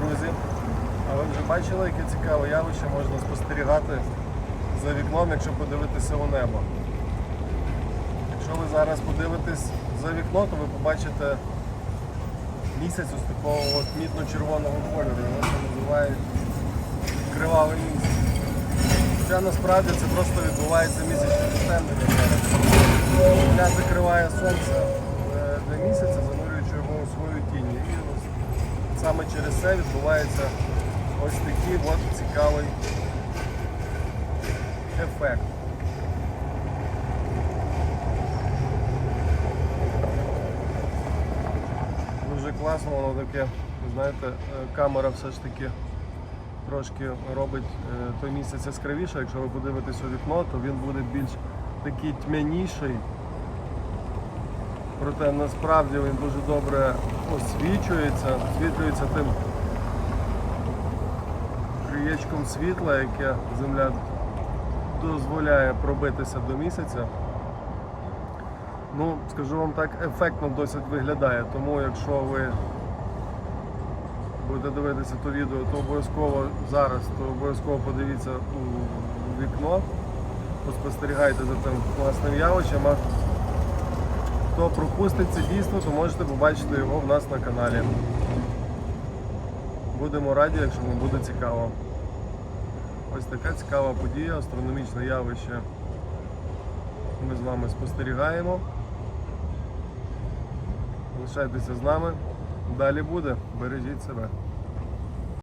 Друзі, а ви вже бачили, яке цікаве явище можна спостерігати за вікном, якщо подивитися у небо. Якщо ви зараз подивитесь за вікно, то ви побачите місяць ось такого мітно-червоного кольору. Його це називають кривавий місяць. Хоча насправді це просто відбувається місячне затемнення. зараз. Земля закриває сонце е, для місяця, занурюючи його у свою тінь. І ось саме через це відбувається ось такий от цікавий ефект. Дуже класно, воно таке, знаєте, е, камера все ж таки трошки робить е, той місяць яскравіше. Якщо ви подивитесь у вікно, то він буде більш такий тьмяніший. Проте насправді він дуже добре освічується, освітлюється тим краєчком світла, яке земля дозволяє пробитися до місяця. Ну, скажу вам так, ефектно досить виглядає. Тому якщо ви будете дивитися то відео, то обов'язково зараз, то обов'язково подивіться у вікно, поспостерігайте за тим класним явищем. Хто пропустить це дійство, то можете побачити його в нас на каналі. Будемо раді, якщо вам буде цікаво. Ось така цікава подія, астрономічне явище. Ми з вами спостерігаємо. Лишайтеся з нами. Далі буде. Бережіть себе.